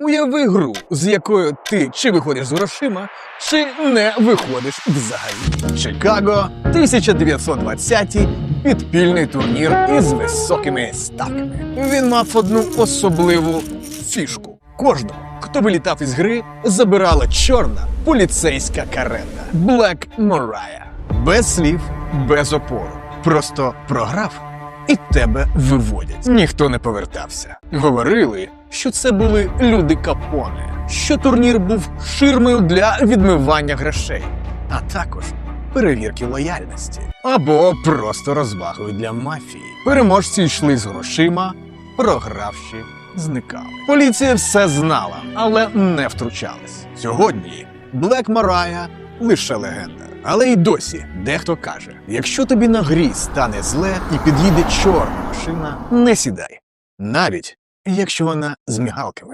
Уяви гру, з якою ти чи виходиш з грошима, чи не виходиш взагалі. Чикаго 1920 підпільний турнір із високими ставками. Він мав одну особливу фішку. Кожного, хто вилітав із гри, забирала чорна поліцейська карета Black Mariah. Без слів, без опору. Просто програв і тебе виводять. Ніхто не повертався. Говорили, що це були люди капони, що турнір був ширмою для відмивання грошей, а також перевірки лояльності або просто розвагою для мафії. Переможці йшли з грошима, програвши, зникали. Поліція все знала, але не втручалась. Сьогодні Блек Марая лише легенда. Але й досі дехто каже: якщо тобі на грі стане зле і під'їде чорна машина, не сідай, навіть якщо вона з мігалками.